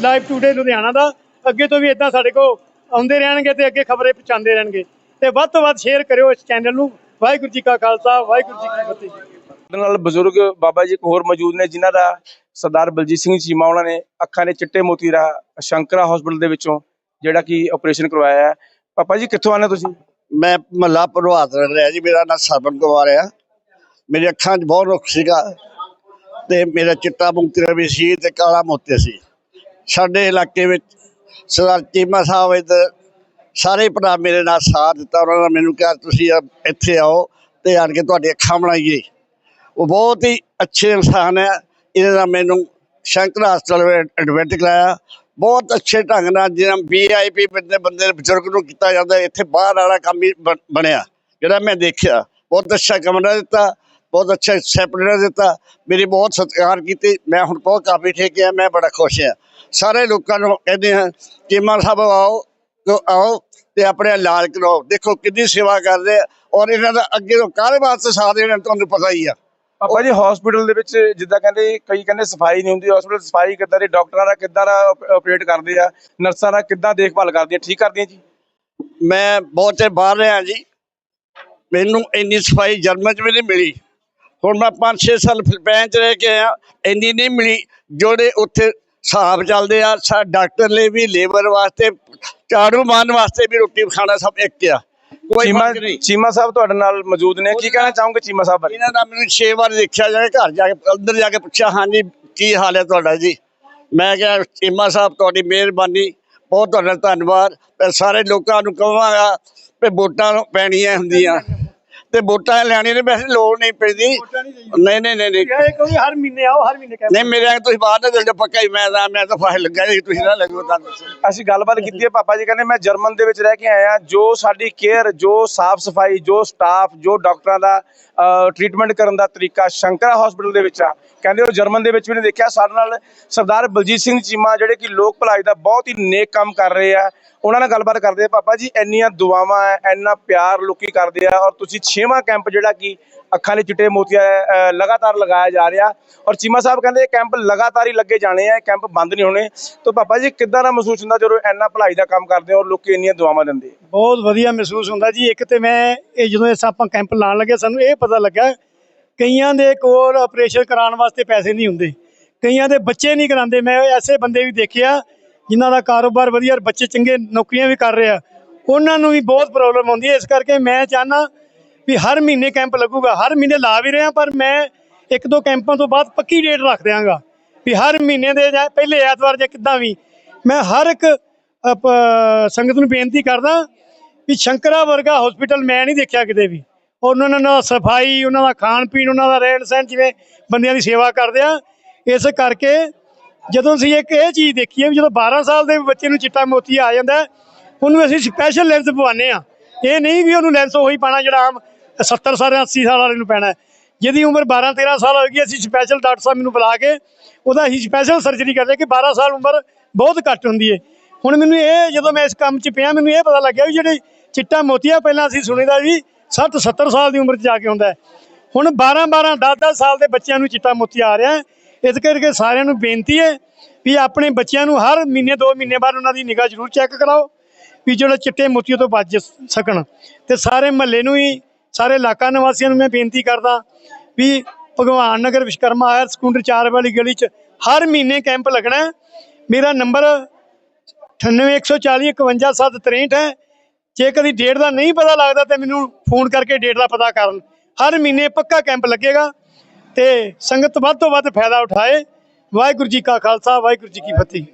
ਲਾਈਵ ਟੂਡੇ ਲੁਧਿਆਣਾ ਦਾ। ਅੱਗੇ ਤੋਂ ਵੀ ਇਦਾਂ ਸਾਡੇ ਕੋਲ ਆਉਂਦੇ ਰਹਿਣਗੇ ਤੇ ਅੱਗੇ ਖਬਰੇ ਪਹੁੰਚਾਉਂਦੇ ਰਹਿਣਗੇ। ਤੇ ਵੱਧ ਤੋਂ ਵੱਧ ਸ਼ੇਅਰ ਕਰਿਓ ਇਸ ਚੈਨਲ ਨੂੰ। ਵਾਹਿਗੁਰੂ ਜੀ ਕਾ ਖਾਲਸਾ ਵਾਹਿਗੁਰੂ ਜੀ ਕੀ ਫਤਿਹ ਸਾਡੇ ਨਾਲ ਬਜ਼ੁਰਗ ਬਾਬਾ ਜੀ ਇੱਕ ਹੋਰ ਮੌਜੂਦ ਨੇ ਜਿਨ੍ਹਾਂ ਦਾ ਸਰਦਾਰ ਬਲਜੀਤ ਸਿੰਘ ਚੀਮਾ ਉਹਨਾਂ ਨੇ। ਅੱਖਾਂ ਦੇ ਚਿੱਟੇ ਮੋਤੀ ਦਾ ਸ਼ੰਕਰਾ ਹਸਪੀਟਲ ਦੇ ਵਿੱਚੋਂ ਜਿਹੜਾ ਕਿ ਆਪਰੇਸ਼ਨ ਕਰਵਾਇਆ ਹੈ। ਪਾਪਾ ਜੀ ਕਿੱਥੋਂ ਆਨੇ ਤੁਸੀਂ? ਮੈਂ ਮਹੱਲਾ ਪ੍ਰਭਾਤ ਰਹਿ ਰਿਹਾ ਜੀ। ਮੇਰਾ ਨਾਮ ਸਰਵਨ ਕੁਮਾਰ ਆ। ਮੇਰੀ ਅੱਖਾਂ 'ਚ ਬਹੁਤ ਰੁੱਖ ਸੀਗਾ ਤੇ ਮੇਰਾ ਚਿੱਟਾ ਮੁਕਤਰਾ ਵੀ ਸੀ ਤੇ ਕਾਲਾ ਮੋਤੀ ਸੀ। ਸਾਡੇ ਇਲਾਕੇ ਵਿੱਚ ਸਰਦਾਰ ਚੀਮਾ ਸਾਹਿਬ ਇੱਧਰ ਸਾਰੇ ਭਰਾ ਮੇਰੇ ਨਾਲ ਸਾਥ ਦਿੱਤਾ, ਉਹਨਾਂ ਨੇ ਮੈਨੂੰ ਕਿਹਾ, ਤੁਸੀਂ ਇੱਥੇ ਆਓ ਤੇ ਆਣ ਕੇ ਤੁਹਾਡੀ ਅੱਖਾਂ ਬਣਾਈਏ। ਉਹ ਬਹੁਤ ਹੀ ਅੱਛੇ ਇਨਸਾਨ ਹੈ। ਇਹਨਾਂ ਦਾ ਮੈਨੂੰ ਸ਼ੰਕਰ ਹਸਪਤਾਲ ਐਡਮਿਟ ਕਰਾਇਆ। ਬਹੁਤ ਅੱਛੇ ਢੰਗ ਨਾਲ ਜਿਹੜਾ ਵੀਆਈਪੀ ਬੰਦੇ ਬੰਦੇ ਬਜ਼ੁਰਗ ਨੂੰ ਕੀਤਾ ਜਾਂਦਾ, ਇੱਥੇ ਬਾਹਰ ਵਾਲਾ ਕੰਮ ਹੀ ਬਣ- ਬਣਿਆ। ਜਿਹੜਾ ਮੈਂ ਦੇਖਿਆ, ਬਹੁਤ ਅੱਛਾ ਕਮਰਾ ਦਿੱਤਾ। ਬਹੁਤ ਅੱਛਾ ਸੈਪਰੇਟਰ ਦਿੱਤਾ। ਮੇਰੀ ਬਹੁਤ ਸਤਿਕਾਰ ਕੀਤੀ। ਮੈਂ ਹੁਣ ਬਹੁਤ ਕਾਫੀ ਠੀਕ ਹਾਂ ਮੈਂ ਬੜਾ ਖੁਸ਼ ਹਾਂ ਸਾਰੇ ਲੋਕਾਂ ਨੂੰ ਕਹਿੰਦੇ ਹਾਂ ਚੀਮਾ ਸਾਹਿਬ ਆਓ ਤੋ ਆਓ ਤੇ ਆਪਣੇ ਇਲਾਜ ਕਰਾਓ। ਦੇਖੋ ਕਿੰਨੀ ਸੇਵਾ ਕਰਦੇ ਆ ਔਰ ਇਹਨਾਂ ਦਾ ਅੱਗੇ ਤੋਂ ਕਾਹਦੇ ਵਾਸਤੇ ਸਾਥ ਦੇਣਾ ਤੁਹਾਨੂੰ ਪਤਾ ਹੀ ਆ। ਪਾਪਾ ਜੀ ਹਸਪੀਟਲ ਦੇ ਵਿੱਚ ਜਿੱਦਾਂ ਕਹਿੰਦੇ ਕਈ ਕਹਿੰਦੇ ਸਫ਼ਾਈ ਨਹੀਂ ਹੁੰਦੀ। ਹਸਪੀਟਲ ਸਫ਼ਾਈ ਕਿੱਦਾਂ ਦੀ? ਡਾਕਟਰਾਂ ਦਾ ਕਿੱਦਾਂ ਦਾ ਆਪਰੇਟ ਕਰਦੇ ਆ? ਨਰਸਾਂ ਦਾ ਕਿੱਦਾਂ ਦੇਖਭਾਲ ਕਰਦੀਆਂ ਠੀਕ ਕਰਦੀਆਂ ਜੀ? ਮੈਂ ਬਹੁਤ ਬਾਹਰ ਰਿਹਾ ਜੀ। ਮੈਨੂੰ ਇੰਨੀ ਸਫ਼ਾਈ ਜਰਮਨ 'ਚ ਵੀ ਨਹੀਂ ਮਿਲੀ। ਹੁਣ ਮੈਂ 5-6 ਸਾਲ ਫਿਲੀਪੀਨ 'ਚ ਰਹਿ ਕੇ ਆਇਆ ਇੰਨੀ ਨਹੀਂ ਮਿਲੀ ਜਿਹੜੇ ਉੱਥੇ ਹਿਸਾਬ ਚੱਲਦੇ ਆ ਸਾ ਡਾਕਟਰ ਲਈ ਵੀ ਲੇਬਰ ਵਾਸਤੇ ਝਾੜੂ ਮਾਰਨ ਵਾਸਤੇ ਵੀ ਰੋਟੀ ਖਾਣਾ ਸਭ ਇੱਕ ਆ। ਕੋਈ ਚੀਮਾ ਫ਼ਰਕ ਨਹੀਂ। ਚੀਮਾ ਸਾਹਿਬ ਤੁਹਾਡੇ ਨਾਲ ਮੌਜੂਦ ਨੇ। ਕੀ ਕਹਿਣਾ ਚਾਹੋਗੇ ਚੀਮਾ ਸਾਹਿਬ ਬਾਰੇ? ਇਹਨਾਂ ਦਾ ਮੈਨੂੰ 6 ਵਾਰ ਦੇਖਿਆ ਜਾ ਕੇ ਘਰ ਜਾ ਕੇ ਅੰਦਰ ਜਾ ਕੇ ਪੁੱਛਿਆ ਹਾਂਜੀ ਕੀ ਹਾਲ ਹੈ ਤੁਹਾਡਾ ਜੀ? ਮੈਂ ਕਿਹਾ ਚੀਮਾ ਸਾਹਿਬ ਤੁਹਾਡੀ ਮਿਹਰਬਾਨੀ ਬਹੁਤ ਤੁਹਾਡਾ ਧੰਨਵਾਦ। ਸਾਰੇ ਲੋਕਾਂ ਨੂੰ ਕਹਾਂਗਾ ਕਿ ਵੋਟਾਂ ਪੈਣੀਆਂ ਹੁੰਦੀਆਂ। ਤੇ ਵੋਟਾਂ ਲੈਣੀ ਨੇ ਵੈਸੇ ਲੋੜ ਨਹੀਂ ਪੈਂਦੀ। ਨਹੀਂ ਨਹੀਂ ਨਹੀਂ ਇਹ ਕੋਈ ਹਰ ਮਹੀਨੇ ਆਓ ਹਰ ਮਹੀਨੇ ਕਹਿੰਦੇ ਨਹੀਂ ਮੇਰੇ ਨਾਲ ਤੁਸੀਂ ਬਾਹਰ ਨਾ ਚੱਲ ਜਾਓ ਪੱਕਾ ਹੀ ਮੈਂ ਤਾਂ ਮੈਂ ਤਾਂ ਫਾਇਲ ਲੱਗਾ ਜੀ ਤੁਸੀਂ ਨਾ ਲੱਗੋ ਤਾਂ ਅਸੀਂ ਗੱਲਬਾਤ ਕੀਤੀ ਹੈ ਪਾਪਾ ਜੀ ਕਹਿੰਦੇ ਮੈਂ ਜਰਮਨ ਦੇ ਵਿੱਚ ਰਹਿ ਕੇ ਆਇਆ ਜੋ ਸਾਡੀ ਕੇਅਰ ਜੋ ਸਾਫ਼ ਸਫ਼ਾਈ ਜੋ ਸਟਾਫ ਜੋ ਡਾਕਟਰਾਂ ਦਾ ਟ੍ਰੀਟਮੈਂਟ ਕਰਨ ਦਾ ਤਰੀਕਾ ਸ਼ੰਕਰਾ ਹਸਪੀਟਲ ਦੇ ਵਿੱਚ ਆ ਕਹਿੰਦੇ ਉਹ ਜਰਮਨ ਦੇ ਵਿੱਚ ਵੀ ਨੇ ਦੇਖਿਆ, ਸਾਡੇ ਨਾਲ ਸਰਦਾਰ ਬਲਜੀਤ ਸਿੰਘ ਚੀਮਾ ਜਿਹੜੇ ਕਿ ਲੋਕ ਭਲਾਈ ਦਾ ਬਹੁਤ ਹੀ ਨੇਕ ਕੰਮ ਕਰ ਰਹੇ ਆ। ਉਹਨਾਂ ਨਾਲ ਗੱਲਬਾਤ ਕਰਦੇ ਆ, ਪਾਪਾ ਜੀ, ਇੰਨੀਆਂ ਦੁਆਵਾਂ ਹੈ ਇੰਨਾ ਪਿਆਰ ਲੋਕੀ ਕਰਦੇ ਆ ਔਰ ਤੁਸੀਂ ਛੇਵਾਂ ਕੈਂਪ ਜਿਹੜਾ ਕਿ ਅੱਖਾਂ ਲਈ ਚਿੱਟੇ ਮੋਤੀਆ ਲਗਾਤਾਰ ਲਗਾਇਆ ਜਾ ਰਿਹਾ। ਔਰ ਚੀਮਾ ਸਾਹਿਬ ਕਹਿੰਦੇ ਕੈਂਪ ਲਗਾਤਾਰ ਹੀ ਲੱਗੇ ਜਾਣੇ ਆ ਕੈਂਪ ਬੰਦ ਨਹੀਂ ਹੋਣੇ। ਤਾਂ ਪਾਪਾ ਜੀ, ਕਿੱਦਾਂ ਦਾ ਮਹਿਸੂਸ ਹੁੰਦਾ ਜਦੋਂ ਇੰਨਾ ਭਲਾਈ ਦਾ ਕੰਮ ਕਰਦੇ ਔਰ ਲੋਕੀ ਇੰਨੀਆਂ ਦੁਆਵਾਂ ਦਿੰਦੇ ਬਹੁਤ ਵਧੀਆ ਮਹਿਸੂਸ ਹੁੰਦਾ ਜੀ। ਇੱਕ ਤੇ ਮੈਂ, ਇਹ ਜਦੋਂ ਇਸ ਆਪਾਂ ਕੈਂਪ ਲਾਉਣ ਲੱਗੇ, ਸਾਨੂੰ ਇਹ ਪਤਾ ਲੱਗਾ ਕਈਆਂ ਦੇ ਕੋਲ ਆਪਰੇਸ਼ਨ ਕਰਾਉਣ ਵਾਸਤੇ ਪੈਸੇ ਨਹੀਂ ਹੁੰਦੇ। ਕਈਆਂ ਦੇ ਬੱਚੇ ਨਹੀਂ ਕਰਾਉਂਦੇ। ਮੈਂ ਐਸੇ ਬੰਦੇ ਵੀ ਦੇਖਿਆ, ਜਿਨ੍ਹਾਂ ਦਾ ਕਾਰੋਬਾਰ ਵਧੀਆ ਬੱਚੇ ਚੰਗੇ ਨੌਕਰੀਆਂ ਵੀ ਕਰ ਰਹੇ। ਆ ਉਹਨਾਂ ਨੂੰ ਵੀ ਬਹੁਤ ਪ੍ਰੋਬਲਮ ਆਉਂਦੀ ਹੈ। ਇਸ ਕਰਕੇ ਮੈਂ ਚਾਹਨਾ ਵੀ ਹਰ ਮਹੀਨੇ ਕੈਂਪ ਲੱਗੂਗਾ। ਹਰ ਮਹੀਨੇ ਲਾ ਵੀ ਰਿਹਾ, ਪਰ ਮੈਂ ਇੱਕ ਦੋ ਕੈਂਪਾਂ ਤੋਂ ਬਾਅਦ ਪੱਕੀ ਡੇਟ ਰੱਖ ਦਿਆਂਗਾ। ਵੀ ਹਰ ਮਹੀਨੇ ਦੇ ਜਾਂ ਪਹਿਲੇ ਐਤਵਾਰ ਜਾਂ ਕਿੱਦਾਂ ਵੀ ਮੈਂ ਹਰ ਇੱਕ ਸੰਗਤ ਨੂੰ ਬੇਨਤੀ ਕਰਦਾ ਵੀ ਸ਼ੰਕਰਾ ਵਰਗਾ ਹਸਪੀਟਲ ਮੈਂ ਨਹੀਂ ਦੇਖਿਆ ਕਿਤੇ ਵੀ। ਉਹਨਾਂ ਦਾ ਸਫ਼ਾਈ, ਉਹਨਾਂ ਦਾ ਖਾਣ ਪੀਣ, ਉਹਨਾਂ ਦਾ ਰਹਿਣ ਸਹਿਣ ਜਿਵੇਂ ਬੰਦਿਆਂ ਦੀ ਸੇਵਾ ਕਰਦੇ ਆ, ਇਸ ਕਰਕੇ ਜਦੋਂ ਅਸੀਂ ਇੱਕ ਇਹ ਚੀਜ਼ ਦੇਖੀ ਹੈ ਵੀ ਜਦੋਂ 12 ਸਾਲ ਦੇ ਬੱਚੇ ਨੂੰ ਚਿੱਟਾ ਮੋਤੀ ਆ ਜਾਂਦਾ, ਉਹਨੂੰ ਅਸੀਂ ਸਪੈਸ਼ਲ ਲੈਂਸ ਪਵਾਉਂਦੇ ਆ। ਇਹ ਨਹੀਂ ਵੀ ਉਹਨੂੰ ਲੈਂਸ ਉਹੀ ਪਾਣਾ ਜਿਹੜਾ ਆਮ 70 ਸਾਲ 80 ਸਾਲ ਵਾਲੇ ਨੂੰ ਪੈਣਾ ਜਿਹਦੀ ਉਮਰ 12 13 ਸਾਲ ਹੋਏਗੀ, ਅਸੀਂ ਸਪੈਸ਼ਲ ਡਾਕਟਰ ਸਾਹਿਬ ਮੈਨੂੰ ਬੁਲਾ ਕੇ ਉਹਦਾ ਅਸੀਂ ਸਪੈਸ਼ਲ ਸਰਜਰੀ ਕਰਦੇ ਕਿ 12 ਸਾਲ ਉਮਰ ਬਹੁਤ ਘੱਟ ਹੁੰਦੀ ਹੈ। ਹੁਣ ਮੈਨੂੰ ਇਹ ਜਦੋਂ ਮੈਂ ਇਸ ਕੰਮ 'ਚ ਪਿਆ, ਮੈਨੂੰ ਇਹ ਪਤਾ ਲੱਗਿਆ ਵੀ ਜਿਹੜੇ ਚਿੱਟਾ ਮੋਤੀਆ ਪਹਿਲਾਂ ਅਸੀਂ ਸੁਣੀਦਾ ਵੀ 60 70 ਸਾਲ ਦੀ ਉਮਰ 'ਚ ਜਾ ਕੇ ਹੁੰਦਾ ਹੈ। ਹੁਣ 12 12 10 10 ਸਾਲ ਦੇ ਬੱਚਿਆਂ ਨੂੰ ਚਿੱਟਾ ਮੋਤੀ ਆ ਰਿਹਾ ਇਸ ਕਰਕੇ ਸਾਰਿਆਂ ਨੂੰ ਬੇਨਤੀ ਹੈ ਵੀ ਆਪਣੇ ਬੱਚਿਆਂ ਨੂੰ ਹਰ ਮਹੀਨੇ 2 ਮਹੀਨੇ ਬਾਅਦ ਉਹਨਾਂ ਦੀ ਨਿਗਾਹ ਜ਼ਰੂਰ ਚੈੱਕ ਕਰਾਓ ਵੀ ਜਿਹੜਾ ਚਿੱਟੇ ਮੋਤੀਏ ਤੋਂ ਬਚ ਸਕਣ। ਤੇ ਸਾਰੇ ਮਹੱਲੇ ਨੂੰ ਹੀ, ਸਾਰੇ ਇਲਾਕਾ ਨਿਵਾਸੀਆਂ ਨੂੰ ਮੈਂ ਬੇਨਤੀ ਕਰਦਾ ਵੀ ਭਗਵਾਨ ਨਗਰ ਵਿਸ਼ਕਰਮਾ ਹਾਇਰ ਸਕੂਟਰ 4 ਵਾਲੀ ਗਲੀ 'ਚ ਹਰ ਮਹੀਨੇ ਕੈਂਪ ਲੱਗਣਾ ਮੇਰਾ ਨੰਬਰ 9814451763 ਹੈ। ਜੇ ਕਦੀ ਡੇਟ ਦਾ ਨਹੀਂ ਪਤਾ ਲੱਗਦਾ ਤੇ ਮੈਨੂੰ ਫੋਨ ਕਰਕੇ ਡੇਟ ਦਾ ਪਤਾ ਕਰਨ। ਹਰ ਮਹੀਨੇ ਪੱਕਾ ਕੈਂਪ ਲੱਗੇਗਾ ਤੇ ਸੰਗਤ ਵੱਧ ਤੋਂ ਵੱਧ ਫਾਇਦਾ ਉਠਾਏ। ਵਾਹਿਗੁਰੂ ਜੀ ਕਾ ਖਾਲਸਾ, ਵਾਹਿਗੁਰੂ ਜੀ ਕੀ ਫਤਿਹ।